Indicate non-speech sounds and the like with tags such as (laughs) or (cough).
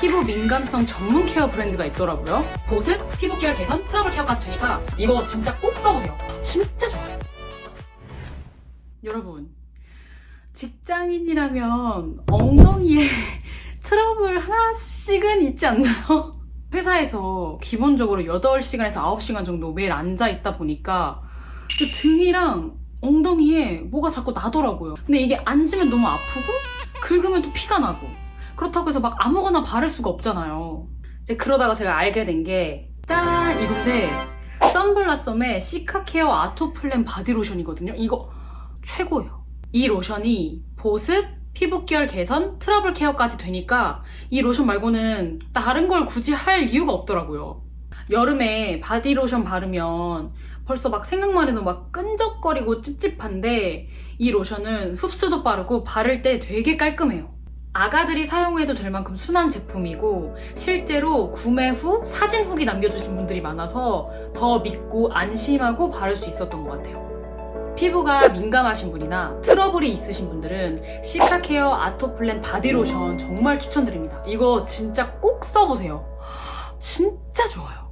피부 민감성 전문 케어 브랜드가 있더라고요. 보습, 피부 케어 개선, 트러블 케어까지 되니까 이거 진짜 꼭 써보세요. 진짜 좋아요. 여러분, 직장인이라면 엉덩이에 (laughs) 트러블 하나씩은 있지 않나요? (laughs) 회사에서 기본적으로 8시간에서 9시간 정도 매일 앉아있다 보니까 그 등이랑 엉덩이에 뭐가 자꾸 나더라고요. 근데 이게 앉으면 너무 아프고 긁으면 또 피가 나고 그렇다고 해서 막 아무거나 바를 수가 없잖아요. 이제 그러다가 제가 알게 된 게 짠! 이건데 선블라썸의 시카케어 아토플랜 바디로션이거든요. 이거 최고예요. 이 로션이 보습, 피부결 개선, 트러블 케어까지 되니까 이 로션 말고는 다른 걸 굳이 할 이유가 없더라고요. 여름에 바디로션 바르면 벌써 막 생각만 해도 막 끈적거리고 찝찝한데 이 로션은 흡수도 빠르고 바를 때 되게 깔끔해요. 아가들이 사용해도 될 만큼 순한 제품이고 실제로 구매 후 사진 후기 남겨주신 분들이 많아서 더 믿고 안심하고 바를 수 있었던 것 같아요. 피부가 민감하신 분이나 트러블이 있으신 분들은 시카케어 아토플랜 바디로션 정말 추천드립니다. 이거 진짜 꼭 써보세요. 진짜 좋아요.